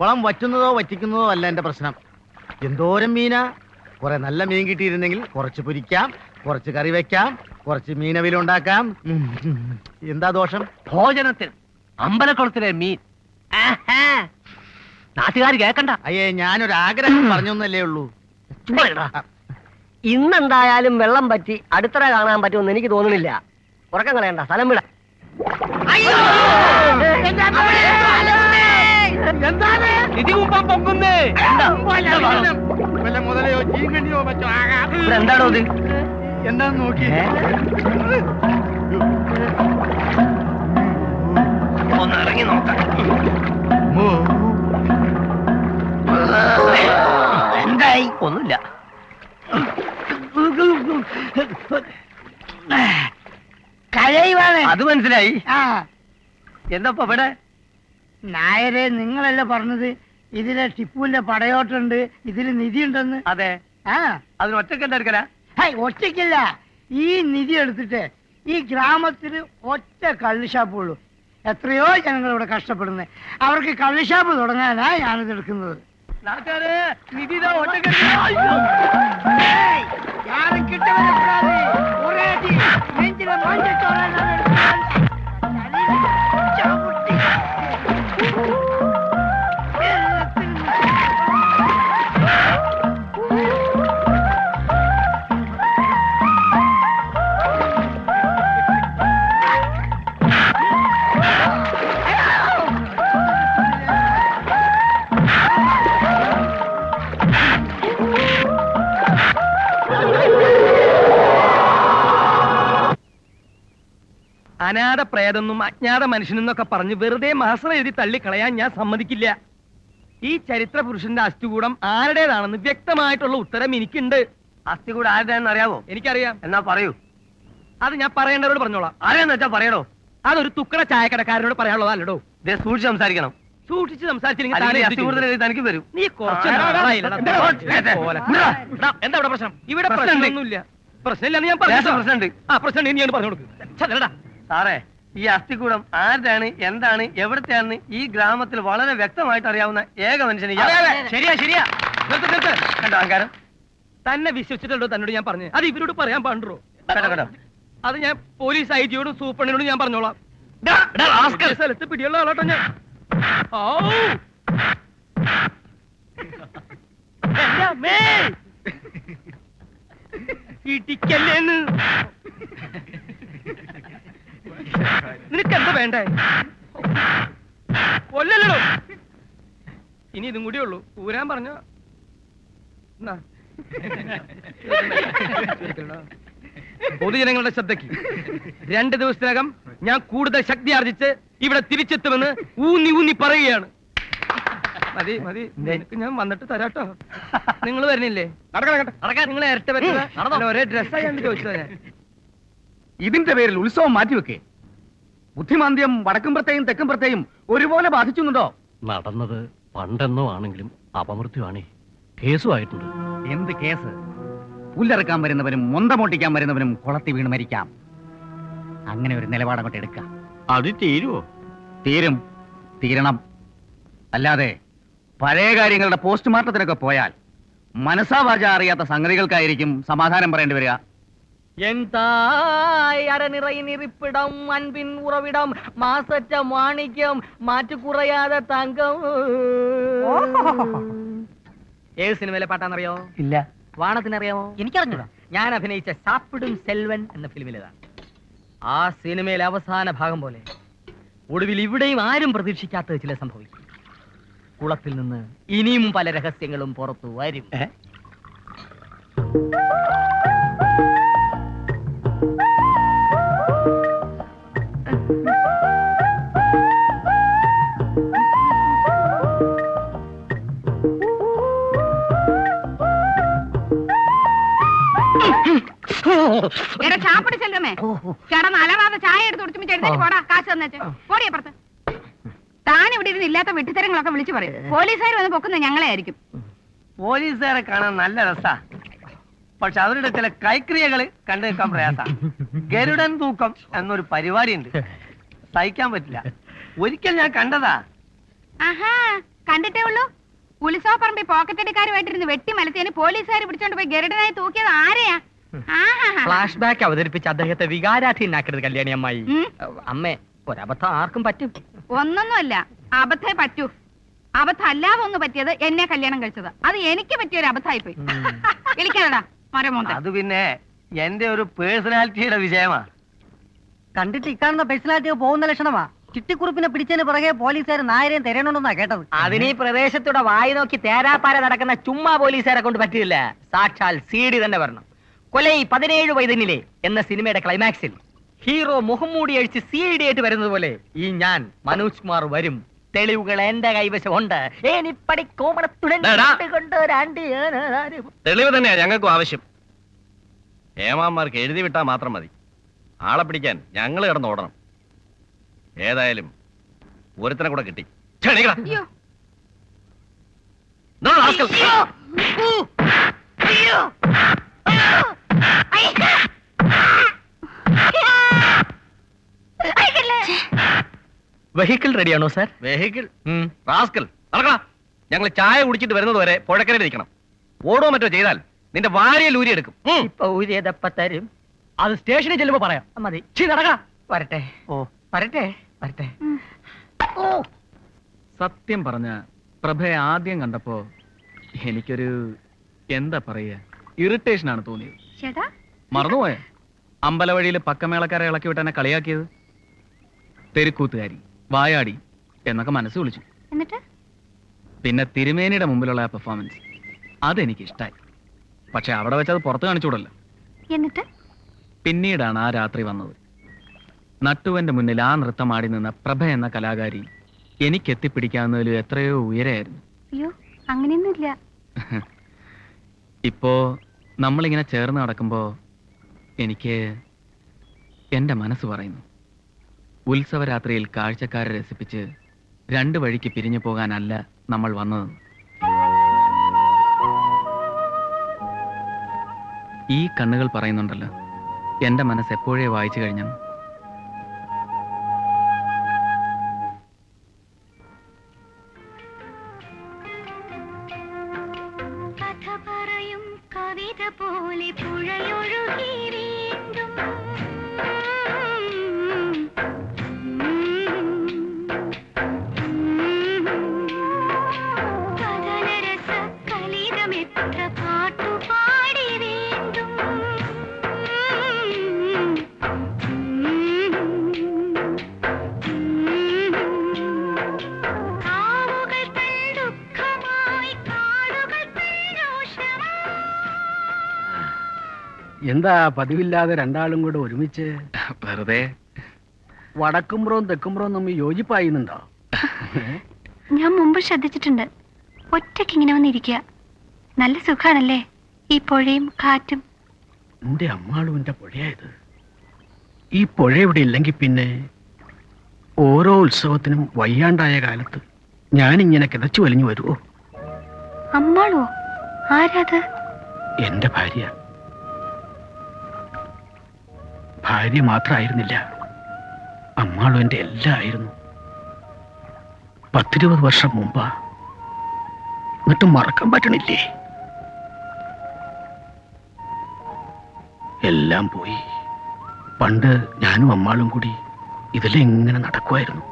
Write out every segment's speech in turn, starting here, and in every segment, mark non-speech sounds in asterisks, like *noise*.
കുളം വറ്റുന്നതോ വറ്റിക്കുന്നതോ അല്ല എന്റെ പ്രശ്നം. എന്തോരം മീനാ? കുറെ നല്ല മീൻ കിട്ടിയിരുന്നെങ്കിൽ കുറച്ച് പൊരിക്കാം കുറച്ച് കറി വെക്കാം കുറച്ച് മീനവിൽ ഉണ്ടാക്കാം. ഉം, ഉം. എന്താ ദോഷം? ഭോജനത്തിന് അമ്പലക്കുളത്തിലെ മീൻ. നാട്ടുകാർ കേക്കണ്ട. അയ്യേ ഞാനൊരു ആഗ്രഹം പറഞ്ഞൊന്നല്ലേ ഉള്ളൂ. ഇന്നെന്തായാലും വെള്ളം പറ്റി അടുത്തറ കാണാൻ പറ്റുമെന്ന് എനിക്ക് തോന്നുന്നില്ല. ഉറക്കം കളയണ്ട സ്ഥലം വിട. വല്ല മുതലയോ മറ്റോ ആകാം. എന്താണോ ഇത്? എന്താന്ന് നോക്കി. ഒന്ന് ഇറങ്ങി നോക്കാം. എന്തായി? ഒന്നുമില്ല. കരയുവാണ്. അത് മനസ്സിലായി. എന്താ ഇവിടെ? നായരെ നിങ്ങളല്ലേ പറഞ്ഞത്? ഇതിലെ ടിപ്പുവിന്റെ പടയോട്ടുണ്ട് ഇതിൽ നിധി ഉണ്ടെന്ന് അതെ. ആ. അതിന് ഒറ്റയ്ക്ക് എടുക്കല? ഒറ്റക്കില്ല ഒറ്റയ്ക്കില്ല. ഈ നിധി എടുത്തിട്ട് ഈ ഗ്രാമത്തിൽ ഒറ്റ കള്ളുഷാപ്പുള്ളൂ എത്രയോ ജനങ്ങൾ ഇവിടെ കഷ്ടപ്പെടുന്നത് അവർക്ക് കള്ളുഷാപ്പ് തുടങ്ങാനാ ഞാനിത് എടുക്കുന്നത്. നാട്ടുകാര് നിധി ഇതാ അനാഥ പ്രേതെന്നും അജ്ഞാത മനുഷ്യനെന്നൊക്കെ പറഞ്ഞ് വെറുതെ മാസം എഴുതി തള്ളിക്കളയാൻ ഞാൻ സമ്മതിക്കില്ല. ഈ ചരിത്ര പുരുഷന്റെ അസ്ഥികൂടം ആരുടേതാണെന്ന് വ്യക്തമായിട്ടുള്ള ഉത്തരം എനിക്കുണ്ട്. അസ്ഥികൂടം ആരുടേന്ന് അറിയാവോ? എനിക്കറിയാം. എന്നാ പറയൂ. അത് ഞാൻ പറയേണ്ടവരോട് പറഞ്ഞോളാം. ആരെന്ന് വെച്ചാ പറയണോ? അതൊരു തുക്കട ചായക്കടക്കാരനോട് പറയാനുള്ളതല്ലോ സൂക്ഷിച്ച് സംസാരിക്കണം. സൂക്ഷിച്ച് സംസാരിച്ചില്ലെങ്കിൽ തനിക്ക് വരും. നീ കുറച്ച് എന്താ ഇവിടെ പ്രശ്നം? ഇവിടെ പ്രശ്നമൊന്നുമില്ല. പ്രശ്നമില്ല ഞാൻ പറഞ്ഞു പ്രശ്നമുണ്ട്. ആ പ്രശ്നം ഞാൻ പറഞ്ഞു കൊടുക്കും സാറേ ഈ അസ്ഥികൂടം ആരുടെയാണ് എന്താണ് എവിടത്തെയാണെന്ന് ഈ ഗ്രാമത്തിൽ വളരെ വ്യക്തമായിട്ട് അറിയാവുന്ന ഏക മനുഷ്യന് ശരിയാ ശരിയാ. നിർത്ത്, നിർത്ത്. കണ്ടോ അഹങ്കാരം? തന്നെ വിശ്വസിച്ചിട്ടുണ്ടോ തന്നോട് ഞാൻ പറഞ്ഞു അത് ഇവരോട് പറയാൻ പാടുണ്ടോ? അത് ഞാൻ പോലീസ് ഐ ജിയോടും സൂപ്രണ്ടിനോടും ഞാൻ പറഞ്ഞോളാം. സ്ഥലത്ത് പിടിയുള്ള ആളാട്ടോ ഞാൻ. ഓ. ഇടിക്കല്ലേന്ന്. നിനക്ക് എന്താ വേണ്ടേ? കൊല്ലല്ലോ ഇനി ഇതും കൂടി ഉള്ളൂ. ഊരാൻ പറഞ്ഞ. പൊതുജനങ്ങളുടെ ശ്രദ്ധയ്ക്ക്. രണ്ട് ദിവസത്തിനകം ഞാൻ കൂടുതൽ ശക്തി ആർജിച്ച് ഇവിടെ തിരിച്ചെത്തുമെന്ന് ഊന്നി ഊന്നി പറയുകയാണ്. മതി മതി. നിനക്ക് ഞാൻ വന്നിട്ട് തരാട്ടോ. നിങ്ങൾ വരുന്നില്ലേ? നിങ്ങൾ ഇരട്ട പറ്റില്ല ഒരേ ഡ്രസ്സായി ചോദിച്ചതാ ഞാൻ. ഇതിന്റെ പേരിൽ ഉത്സവം മാറ്റിവെക്കേ. ബുദ്ധിമാന്ദ്യം വടക്കുംപുറത്തെയും തെക്കുംപുറത്തെയും ഒരുപോലെ ബാധിച്ചുണ്ടോ നടന്നത് പണ്ടെന്നോ ആണെങ്കിലും അപമൃത്യുവാണേ. കേസുമായിട്ടുണ്ട്. എന്ത് കേസ്? പുല്ലറക്കാൻ വരുന്നവനും മൊന്തമോട്ടിക്കാൻ വരുന്നവനും കുളത്തി വീണ് മരിക്കാം. അങ്ങനെ ഒരു നിലപാടങ്ങോട്ട് എടുക്കാം. അത് തീരുവോ? തീരും. തീരണം. അല്ലാതെ പഴയ കാര്യങ്ങളുടെ പോസ്റ്റ്മോർട്ടത്തിനൊക്കെ പോയാൽ മനസാവാച അറിയാത്ത സംഗതികൾക്കായിരിക്കും സമാധാനം പറയേണ്ടി വരിക. என் தாய் அறநிறையின் இருப்பிடம் அன்பின் உறவிடம் மாசற்ற மாணிக்கம் மாற்று குறையாத தங்கம் ഏത് സിനിമയിലെ പാട്ടാന്നറിയോ ഇല്ല വാണത്തിനറിയാമോ എനിക്കറിഞ്ഞൂടാ ഞാൻ അഭിനയിച്ച സാപ്പിടും സെൽവൻ എന്ന ഫിലിമിലേതാണ് ആ സിനിമയിലെ അവസാന ഭാഗം പോലെ ഒടുവിൽ ഇവിടെയും ആരും പ്രതീക്ഷിക്കാത്തത് ചില സംഭവിക്കും കുളത്തിൽ നിന്ന് ഇനിയും പല രഹസ്യങ്ങളും പുറത്തു വരും എടാ ചാപ്പിടി ചെല്ലുമേ. ചേട്ടൻ അലവാതെ ചായ എടുത്ത് കുടിച്ചുമ്പോ എഴുന്നേറ്റ് പോടാ കാശ് തന്നേച്ച്. പോടി അപ്പുറത്ത്. താൻ ഇവിടെ ഇരുന്ന് ഇല്ലാത്ത വെട്ടിത്തരങ്ങളൊക്കെ വിളിച്ചു പറയും. പോലീസുകാർ വന്ന് പൊക്കുന്നത് ഞങ്ങളെ ആയിരിക്കും പോലീസുകാരെ കാണാൻ നല്ല രസാ. പക്ഷെ അവരുടെ ചില കൈക്രിയകൾ കണ്ടു നിൽക്കാൻ പ്രയാസ. ഗരുഡൻ തൂക്കം എന്നൊരു പരിപാടി ഉണ്ട് സഹിക്കാൻ പറ്റില്ല. ഒരിക്കൽ ഞാൻ കണ്ടതാ. ആഹാ കണ്ടിട്ടേ ഉള്ളൂ. ഉത്സവപ്പറമ്പി പോക്കറ്റടിക്കാരുമായിട്ടിരുന്ന് വെട്ടി മലത്തേന് പോലീസുകാർ പിടിച്ചോണ്ട് പോയി ഗരുഡനായി തൂക്കിയത് ആരെയാ. ഫ്ലാഷ് ബാക്ക് അവതരിപ്പിച്ച അദ്ദേഹത്തെ വികാരാധീനാക്കരുത് കല്യാണി അമ്മായി. അമ്മേ ഒരബദ്ധം ആർക്കും പറ്റും. ഒന്നൊന്നുമല്ല അബദ്ധേ പറ്റൂ. അബദ്ധം അല്ലാതെ ഒന്ന് പറ്റിയത് എന്നെ കല്യാണം കഴിച്ചത്. അത് എനിക്ക് പറ്റിയ ഒരു അബദ്ധമായി പോയി വിളിക്കാനടാ. അത് പിന്നെ എന്റെ ഒരു പേഴ്സണാലിറ്റിയുടെ വിജയമാ. കണ്ടിട്ട് ഇക്കാണുന്ന പേഴ്സണാലിറ്റി പോകുന്ന ലക്ഷണമാ. ചിട്ടിക്കുറിപ്പിനെ പിടിച്ചതിന് പുറകെ പോലീസുകാർ നായരെയും തിരയണമെന്നാ കേട്ടത്. അതിന് ഈ പ്രദേശത്തൂടെ വായി നോക്കി തേരാപ്പാര നടക്കുന്ന ചുമ്മാ പോലീസുകാരെ കൊണ്ട് പറ്റില്ല സാക്ഷാൽ സി ഡി തന്നെ വരണം. കൊലൈ പതിനേഴ് വൈതന്നിലെ എന്ന സിനിമയുടെ ക്ലൈമാക്സിൽ ഹീറോ മുഖംമൂടി അഴിച്ച് സി ഡി ആയിട്ട് വരുന്നത് പോലെ ഈ ഞാൻ മനോജ് കുമാർ വരും. തെളിവുകൾ എന്റെ കൈവശമുണ്ട്. ഏനിപ്പടി കോമണത്തുടൻ. തെളിവ് തന്നെയാ ഞങ്ങൾക്കും ആവശ്യം. ഏമാന്മാർക്ക് എഴുതി വിട്ടാൽ മാത്രം മതി. ആളെ പിടിക്കാൻ ഞങ്ങൾ കിടന്ന് ഓടണം. ഏതായാലും ഒരുത്തനെ കൂടെ കിട്ടി. rascal. വെഹിക്കിൾ റെഡിയാണോ സാർ വെഹിക്കിൾ റാസ്കൽ നടക്കടാ. ഞങ്ങൾ ചായ കുടിച്ചിട്ട് വരുന്നത് വരെ പുഴക്കരയിൽ ഇരിക്കണം. ഓടോ മറ്റോ ചെയ്താൽ നിന്റെ വാരിയൽ ഊരി എടുക്കും. ഇപ്പൊ ഊരിയതപ്പ തരും. അത് സ്റ്റേഷനിൽ ചെല്ലുമ്പോ പറയാം. മതി. ചീ നടക്കാ വരട്ടെ. ഓ. വരട്ടെ. വരട്ടെ. സത്യം പറഞ്ഞ പ്രഭയെ ആദ്യം കണ്ടപ്പോ എനിക്കൊരു എന്താ പറയുക ഇറിറ്റേഷൻ ആണ് തോന്നിയത്. മറന്നുപോയ? അമ്പലവഴിയിൽ പക്കമേളക്കാരെ ഇളക്കി വിട്ട് എന്നെ കളിയാക്കിയത്? തെരുക്കൂത്തുകാരി. വായാടി എന്നൊക്കെ മനസ്സ് വിളിച്ചു. എന്നിട്ട്? പിന്നെ തിരുമേനിയുടെ മുമ്പിലുള്ള ആ പെർഫോമൻസ് അതെനിക്ക് ഇഷ്ടമായി പക്ഷെ അവിടെ വെച്ച് അത് പുറത്ത് കാണിച്ചുകൂടല്ലോ. എന്നിട്ട്? പിന്നീടാണ് ആ രാത്രി വന്നത്. നട്ടുവന്റെ മുന്നിൽ ആ നൃത്തം ആടി നിന്ന പ്രഭ എന്ന കലാകാരി എനിക്ക് എത്തിപ്പിടിക്കാവുന്നതിലും എത്രയോ ഉയരായിരുന്നു അയ്യോ അങ്ങനെയൊന്നുമില്ല. *laughs* ഇപ്പോ നമ്മളിങ്ങനെ ചേർന്ന് നടക്കുമ്പോ എനിക്ക് എന്റെ മനസ്സ് പറയുന്നു. ഉത്സവരാത്രിയിൽ കാഴ്ചക്കാരെ രസിപ്പിച്ച് രണ്ട് വഴിക്ക് പിരിഞ്ഞു പോകാനല്ല നമ്മൾ വന്നത്. ഈ കണ്ണുകൾ പറയുന്നുണ്ടല്ലോ എന്റെ മനസ്സ് എപ്പോഴേ വായിച്ചു കഴിഞ്ഞു കഥ പറയും കവിത പോലെ പുഴയൊഴുകി എന്താ പതിവില്ലാതെ രണ്ടാളും കൂടെ ഒരുമിച്ച്? വെറുതെ. വടക്കുംപുറവും തെക്കുംപുറവും നമ്മ യോജിപ്പായിരുന്നുണ്ടോ ഞാൻ മുമ്പ് ശ്രദ്ധിച്ചിട്ടുണ്ട്. ഒറ്റയ്ക്ക് ഇങ്ങനെ വന്നിരിക്കുക. നല്ല സുഖാണല്ലേ? ഈ പുഴയും കാറ്റും. എന്റെ അമ്മാളും എന്റെ പുഴയായത്. ഈ പുഴ ഇവിടെ ഇല്ലെങ്കിൽ പിന്നെ ഓരോ ഉത്സവത്തിനും വയ്യാണ്ടായ കാലത്ത് ഞാൻ ഞാനിങ്ങനെ കിതച്ചു വലിഞ്ഞു വരുമോ അമ്മാളോ? ആരാത്? എന്റെ ഭാര്യ. ഭാര്യ മാത്രമായിരുന്നില്ല അമ്മാളും എന്റെ എല്ലാം ആയിരുന്നു പത്തിരുപത് വർഷം മുമ്പാ. എന്നിട്ടും മറക്കാൻ പറ്റണില്ലേ? എല്ലാം പോയി. പണ്ട് ഞാനും അമ്മാളും കൂടി ഇതിലെങ്ങനെ നടക്കുമായിരുന്നു.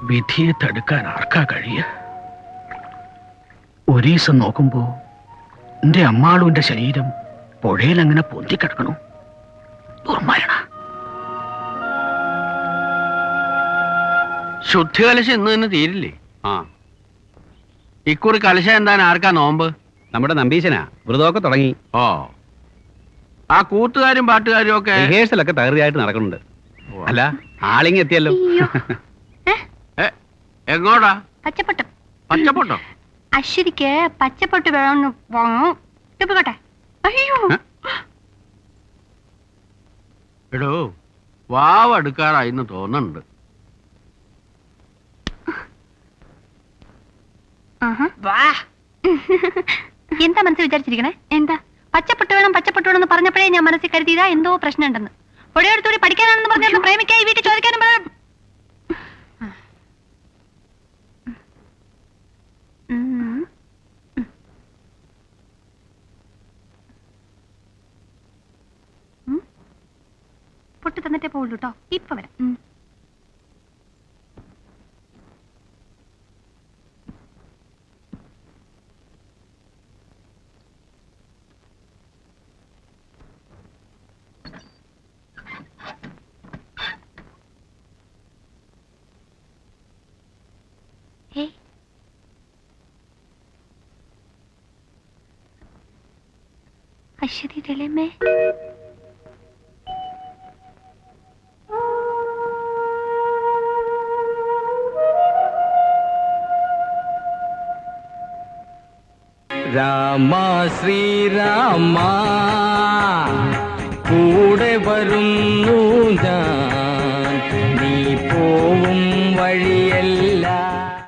വിധിയെ തടുക്കാൻ ആർക്കാ കഴിയ? ഒരീസം നോക്കുമ്പോ എന്റെ അമ്മാളുവിന്റെ ശരീരം പുഴയിൽ അങ്ങനെ പൊന്തിക്കിടക്കണു. ശുദ്ധി കലശ ഇന്ന് തന്നെ തീരില്ലേ? ആ. ഇക്കുറി കലശ എന്താൻ ആർക്കാ നോമ്പ്? നമ്മുടെ നമ്പീശനാ. വ്രതമൊക്കെ തുടങ്ങി. ഓ. ആ കൂത്തുകാരും പാട്ടുകാരും ഒക്കെ റിഹേഴ്സലൊക്കെ തകൃതിയായിട്ട് നടക്കുന്നുണ്ട്. അല്ല ആളിങ് എത്തിയല്ലോ എങ്ങോടാ? പച്ചപ്പൊട്ട്. പച്ചപ്പൊട്ടോ? അശ്വതിക്ക് പച്ചപ്പൊട്ട് വേണമെന്ന് ഇട്ടുപോട്ടെ അയ്യോ. എടോ വാവ് അടുക്കാറായിന്ന് തോന്നുന്നുണ്ട് വാ. എന്താ മനസ്സിൽ വിചാരിച്ചിരിക്കണേ? എന്താ? പച്ചപ്പെട്ട് വേണം പച്ചപ്പെട്ട് വേണം എന്ന് പറഞ്ഞപ്പോഴേ ഞാൻ മനസ്സിൽ കരുതിയതാ എന്തോ പ്രശ്നമുണ്ടെന്ന്. പുഴയോടത്തൂടി പഠിക്കാനാണെന്ന് പറഞ്ഞു പ്രേമിക്കായി വീട്ടിൽ ചോദിക്കാനും കൊട്ടി തന്നിട്ടേ പോവുള്ളൂ കേട്ടോ ഇപ്പൊ വരാം. അശ്വതി തെളിമേ രാമ ശ്രീരാമ കൂടെ വരുന്നു ഞാൻ